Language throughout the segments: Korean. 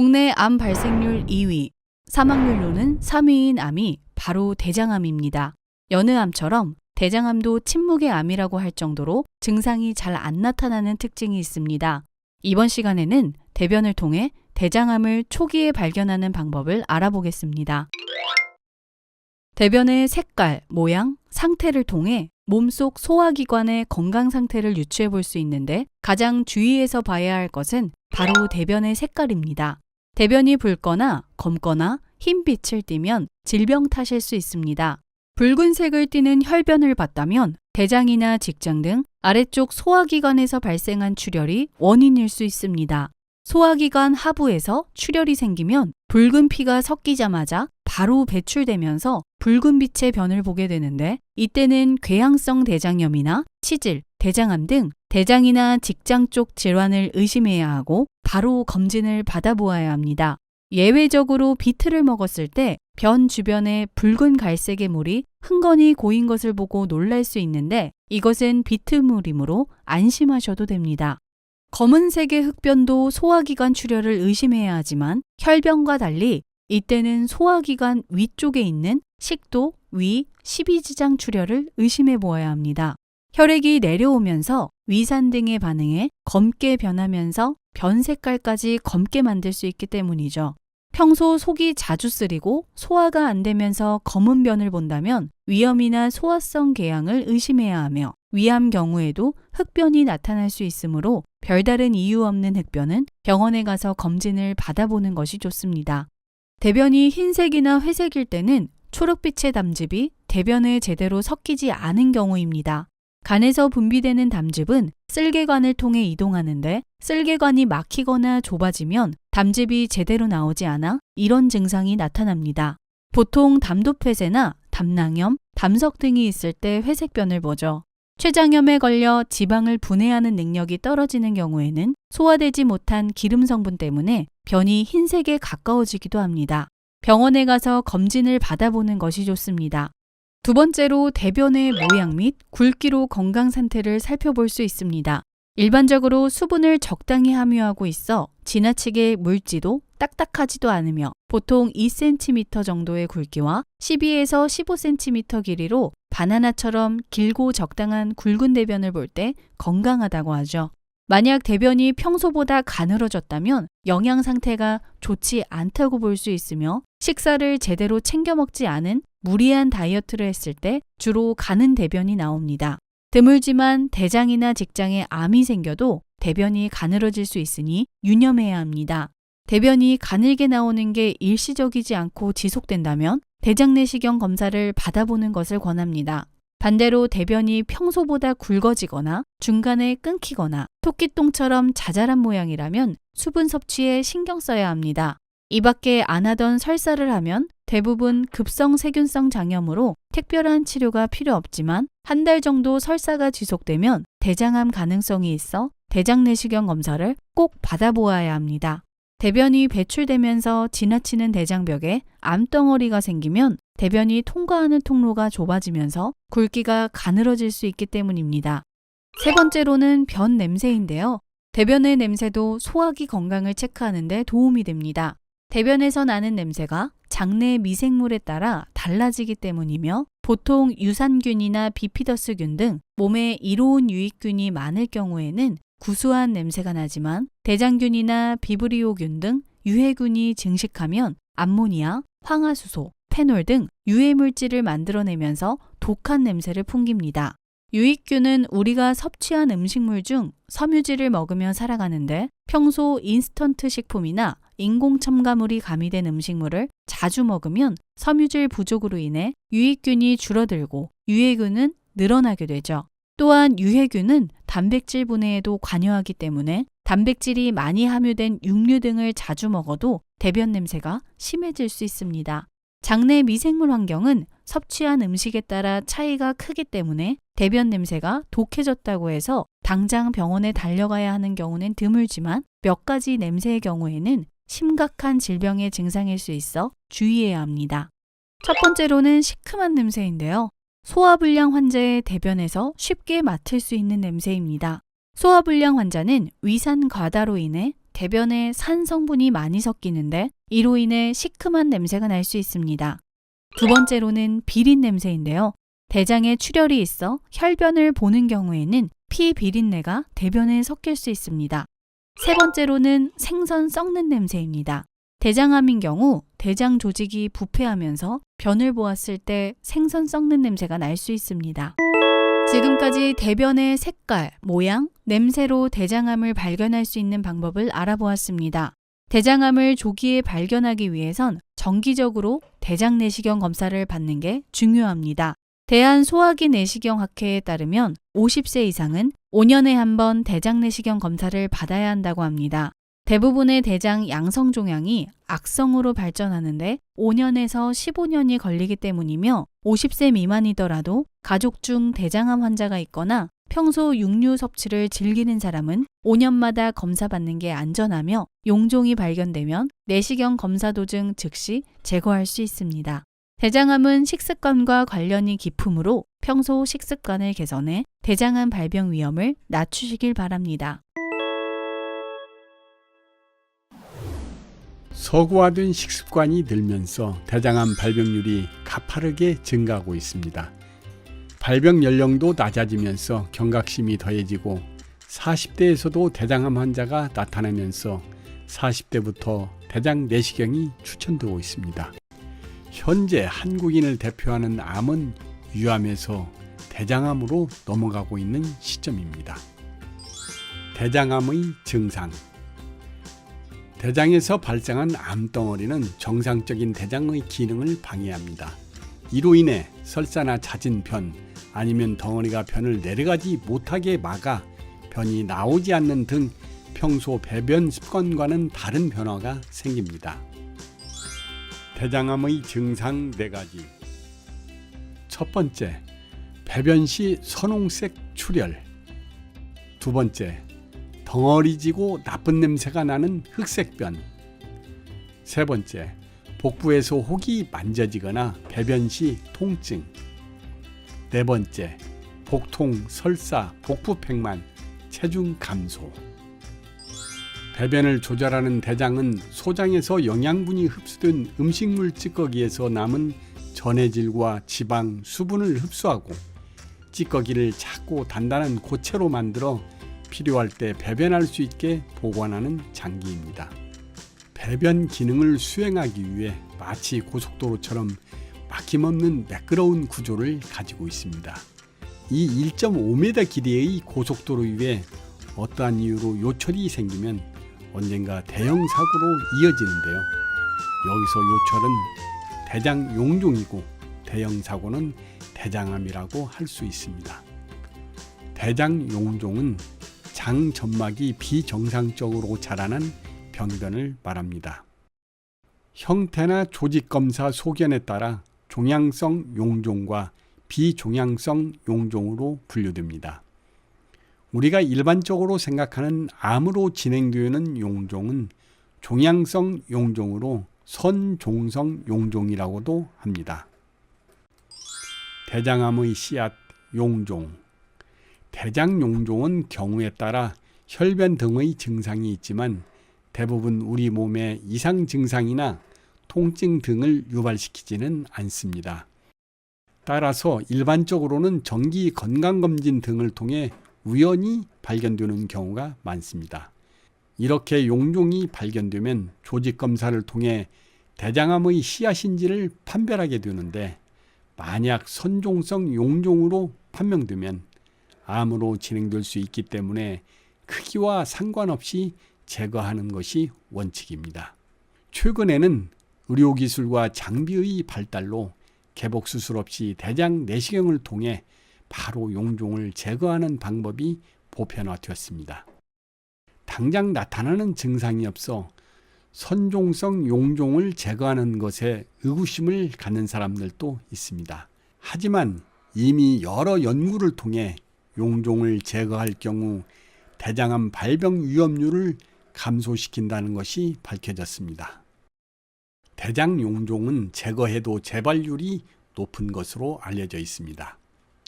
국내 암 발생률 2위, 사망률로는 3위인 암이 바로 대장암입니다. 여느 암처럼 대장암도 침묵의 암이라고 할 정도로 증상이 잘 안 나타나는 특징이 있습니다. 이번 시간에는 대변을 통해 대장암을 초기에 발견하는 방법을 알아보겠습니다. 대변의 색깔, 모양, 상태를 통해 몸속 소화기관의 건강 상태를 유추해 볼 수 있는데 가장 주의해서 봐야 할 것은 바로 대변의 색깔입니다. 대변이 붉거나 검거나 흰 빛을 띠면 질병 탓일 수 있습니다. 붉은색을 띠는 혈변을 봤다면 대장이나 직장 등 아래쪽 소화기관에서 발생한 출혈이 원인일 수 있습니다. 소화기관 하부에서 출혈이 생기면 붉은 피가 섞이자마자 바로 배출되면서 붉은 빛의 변을 보게 되는데 이때는 궤양성 대장염이나 치질, 대장암 등 대장이나 직장 쪽 질환을 의심해야 하고 바로 검진을 받아보아야 합니다. 예외적으로 비트를 먹었을 때 변 주변에 붉은 갈색의 물이 흥건히 고인 것을 보고 놀랄 수 있는데 이것은 비트물이므로 안심하셔도 됩니다. 검은색의 흑변도 소화기관 출혈을 의심해야 하지만 혈변과 달리 이때는 소화기관 위쪽에 있는 식도, 위, 십이지장 출혈을 의심해 보아야 합니다. 혈액이 내려오면서 위산 등의 반응에 검게 변하면서 변 색깔까지 검게 만들 수 있기 때문이죠. 평소 속이 자주 쓰리고 소화가 안 되면서 검은 변을 본다면 위염이나 소화성 궤양을 의심해야 하며 위암 경우에도 흑변이 나타날 수 있으므로 별다른 이유 없는 흑변은 병원에 가서 검진을 받아보는 것이 좋습니다. 대변이 흰색이나 회색일 때는 초록빛의 담즙이 대변에 제대로 섞이지 않은 경우입니다. 간에서 분비되는 담즙은 쓸개관을 통해 이동하는데 쓸개관이 막히거나 좁아지면 담즙이 제대로 나오지 않아 이런 증상이 나타납니다. 보통 담도폐쇄나 담낭염, 담석 등이 있을 때 회색변을 보죠. 췌장염에 걸려 지방을 분해하는 능력이 떨어지는 경우에는 소화되지 못한 기름 성분 때문에 변이 흰색에 가까워지기도 합니다. 병원에 가서 검진을 받아보는 것이 좋습니다. 두 번째로 대변의 모양 및 굵기로 건강 상태를 살펴볼 수 있습니다. 일반적으로 수분을 적당히 함유하고 있어 지나치게 묽지도 딱딱하지도 않으며 보통 2cm 정도의 굵기와 12에서 15cm 길이로 바나나처럼 길고 적당한 굵은 대변을 볼 때 건강하다고 하죠. 만약 대변이 평소보다 가늘어졌다면 영양 상태가 좋지 않다고 볼 수 있으며 식사를 제대로 챙겨 먹지 않은 무리한 다이어트를 했을 때 주로 가는 대변이 나옵니다. 드물지만 대장이나 직장에 암이 생겨도 대변이 가늘어질 수 있으니 유념해야 합니다. 대변이 가늘게 나오는 게 일시적이지 않고 지속된다면 대장 내시경 검사를 받아보는 것을 권합니다. 반대로 대변이 평소보다 굵어지거나 중간에 끊기거나 토끼똥처럼 자잘한 모양이라면 수분 섭취에 신경 써야 합니다. 이 밖에 안 하던 설사를 하면 대부분 급성 세균성 장염으로 특별한 치료가 필요 없지만 한 달 정도 설사가 지속되면 대장암 가능성이 있어 대장 내시경 검사를 꼭 받아보아야 합니다. 대변이 배출되면서 지나치는 대장벽에 암덩어리가 생기면 대변이 통과하는 통로가 좁아지면서 굵기가 가늘어질 수 있기 때문입니다. 세 번째로는 변 냄새인데요. 대변의 냄새도 소화기 건강을 체크하는 데 도움이 됩니다. 대변에서 나는 냄새가 장내 미생물에 따라 달라지기 때문이며 보통 유산균이나 비피더스균 등 몸에 이로운 유익균이 많을 경우에는 구수한 냄새가 나지만 대장균이나 비브리오균 등 유해균이 증식하면 암모니아, 황화수소, 페놀 등 유해 물질을 만들어내면서 독한 냄새를 풍깁니다. 유익균은 우리가 섭취한 음식물 중 섬유질을 먹으며 살아가는데 평소 인스턴트 식품이나 인공 첨가물이 가미된 음식물을 자주 먹으면 섬유질 부족으로 인해 유익균이 줄어들고 유해균은 늘어나게 되죠. 또한 유해균은 단백질 분해에도 관여하기 때문에 단백질이 많이 함유된 육류 등을 자주 먹어도 대변 냄새가 심해질 수 있습니다. 장내 미생물 환경은 섭취한 음식에 따라 차이가 크기 때문에 대변 냄새가 독해졌다고 해서 당장 병원에 달려가야 하는 경우는 드물지만 몇 가지 냄새의 경우에는 심각한 질병의 증상일 수 있어 주의해야 합니다. 첫 번째로는 시큼한 냄새인데요. 소화불량 환자의 대변에서 쉽게 맡을 수 있는 냄새입니다. 소화불량 환자는 위산 과다로 인해 대변에 산 성분이 많이 섞이는데 이로 인해 시큼한 냄새가 날 수 있습니다. 두 번째로는 비린 냄새인데요. 대장에 출혈이 있어 혈변을 보는 경우에는 피 비린내가 대변에 섞일 수 있습니다. 세 번째로는 생선 썩는 냄새입니다. 대장암인 경우 대장 조직이 부패하면서 변을 보았을 때 생선 썩는 냄새가 날 수 있습니다. 지금까지 대변의 색깔, 모양, 냄새로 대장암을 발견할 수 있는 방법을 알아보았습니다. 대장암을 조기에 발견하기 위해선 정기적으로 대장 내시경 검사를 받는 게 중요합니다. 대한소화기 내시경학회에 따르면 50세 이상은 5년에 한 번 대장 내시경 검사를 받아야 한다고 합니다. 대부분의 대장 양성 종양이 악성으로 발전하는데 5년에서 15년이 걸리기 때문이며 50세 미만이더라도 가족 중 대장암 환자가 있거나 평소 육류 섭취를 즐기는 사람은 5년마다 검사받는 게 안전하며 용종이 발견되면 내시경 검사 도중 즉시 제거할 수 있습니다. 대장암은 식습관과 관련이 깊으므로 평소 식습관을 개선해 대장암 발병 위험을 낮추시길 바랍니다. 서구화된 식습관이 늘면서 대장암 발병률이 가파르게 증가하고 있습니다. 발병 연령도 낮아지면서 경각심이 더해지고 40대에서도 대장암 환자가 나타나면서 40대부터 대장 내시경이 추천되고 있습니다. 현재 한국인을 대표하는 암은 유암에서 대장암으로 넘어가고 있는 시점입니다. 대장암의 증상 대장에서 발생한 암덩어리는 정상적인 대장의 기능을 방해합니다. 이로 인해 설사나 잦은 변 아니면 덩어리가 변을 내려가지 못하게 막아 변이 나오지 않는 등 평소 배변 습관과는 다른 변화가 생깁니다. 대장암의 증상 네 가지. 첫 번째, 배변 시 선홍색 출혈. 두 번째, 덩어리지고 나쁜 냄새가 나는 흑색변. 세 번째, 복부에서 혹이 만져지거나 배변 시 통증. 네 번째, 복통, 설사, 복부 팽만, 체중 감소. 배변을 조절하는 대장은 소장에서 영양분이 흡수된 음식물 찌꺼기에서 남은 전해질과 지방, 수분을 흡수하고 찌꺼기를 작고 단단한 고체로 만들어 필요할 때 배변할 수 있게 보관하는 장기입니다. 배변 기능을 수행하기 위해 마치 고속도로처럼 막힘없는 매끄러운 구조를 가지고 있습니다. 이 1.5m 길이의 고속도로 위에 어떠한 이유로 요철이 생기면 언젠가 대형 사고로 이어지는데요. 여기서 요철은 대장 용종이고 대형 사고는 대장암이라고 할 수 있습니다. 대장 용종은 장 점막이 비정상적으로 자라난 병변을 말합니다. 형태나 조직 검사 소견에 따라 종양성 용종과 비종양성 용종으로 분류됩니다. 우리가 일반적으로 생각하는 암으로 진행되는 용종은 종양성 용종으로 선종성 용종이라고도 합니다. 대장암의 씨앗 용종 대장 용종은 경우에 따라 혈변 등의 증상이 있지만 대부분 우리 몸에 이상 증상이나 통증 등을 유발시키지는 않습니다. 따라서 일반적으로는 정기 건강검진 등을 통해 우연히 발견되는 경우가 많습니다. 이렇게 용종이 발견되면 조직 검사를 통해 대장암의 씨앗인지를 판별하게 되는데 만약 선종성 용종으로 판명되면 암으로 진행될 수 있기 때문에 크기와 상관없이 제거하는 것이 원칙입니다. 최근에는 의료기술과 장비의 발달로 개복 수술 없이 대장 내시경을 통해 바로 용종을 제거하는 방법이 보편화되었습니다. 당장 나타나는 증상이 없어 선종성 용종을 제거하는 것에 의구심을 갖는 사람들도 있습니다. 하지만 이미 여러 연구를 통해 용종을 제거할 경우 대장암 발병 위험률을 감소시킨다는 것이 밝혀졌습니다. 대장 용종은 제거해도 재발률이 높은 것으로 알려져 있습니다.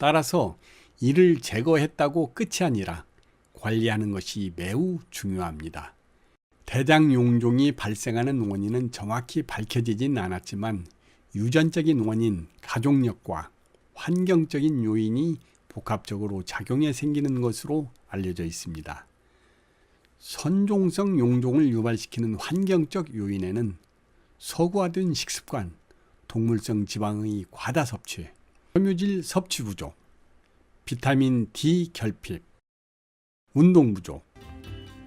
따라서 이를 제거했다고 끝이 아니라 관리하는 것이 매우 중요합니다. 대장 용종이 발생하는 원인은 정확히 밝혀지진 않았지만 유전적인 원인, 가족력과 환경적인 요인이 복합적으로 작용해 생기는 것으로 알려져 있습니다. 선종성 용종을 유발시키는 환경적 요인에는 서구화된 식습관, 동물성 지방의 과다 섭취, 섬유질 섭취 부족, 비타민 D 결핍, 운동 부족,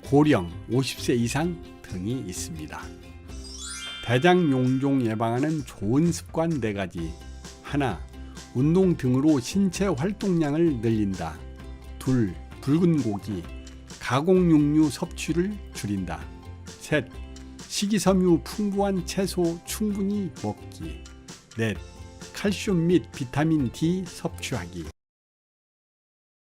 고령 50세 이상 등이 있습니다. 대장 용종 예방하는 좋은 습관 4가지. 하나, 운동 등으로 신체 활동량을 늘린다. 둘, 붉은 고기, 가공육류 섭취를 줄인다. 셋, 식이섬유 풍부한 채소 충분히 먹기. 넷, 칼슘 및 비타민 D 섭취하기.